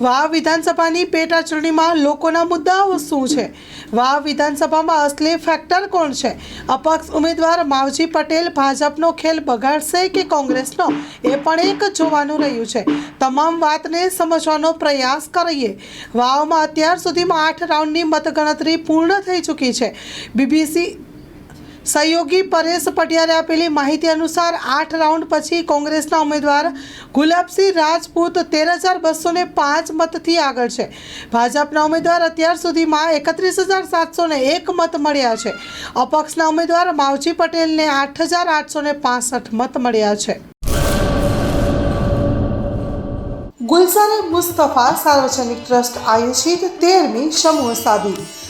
વાવ વિધાનસભાની પેટા ચૂંટણીમાં લોકોના મુદ્દાઓ શું છે? વાવ વિધાનસભામાં અસલી ફેક્ટર કોણ છે? અપક્ષ ઉમેદવાર માવજી પટેલ ભાજપનો ખેલ બગાડશે કે કોંગ્રેસનો? એ પણ એક જોવાનું રહ્યું છે. તમામ વાતને સમજવાનો પ્રયાસ કરીએ. વાવમાં અત્યાર સુધીમાં આઠ રાઉન્ડની મતગણતરી પૂર્ણ થઈ ચૂકી છે. બીબીસી સહયોગી પરેશ પટિયારે આપેલી માહિતી અનુસાર આઠ રાઉન્ડ પછી કોંગ્રેસના ઉમેદવાર ગુલાબસિંહ રાજપૂત તેર હજાર બસો ને પાંચ મતથી આગળ છે. ભાજપના ઉમેદવાર અત્યાર સુધીમાં એકત્રીસ હજાર સાતસો ને એક મત મળ્યા છે. અપક્ષના ઉમેદવાર માવજી પટેલને આઠ હજાર આઠસો ને પાસઠ મત મળ્યા છે. ગુલઝારે મુસ્તફા સાર્વજનિક ટ્રસ્ટ આયોજિત તેરમી સમૂહ સાદી.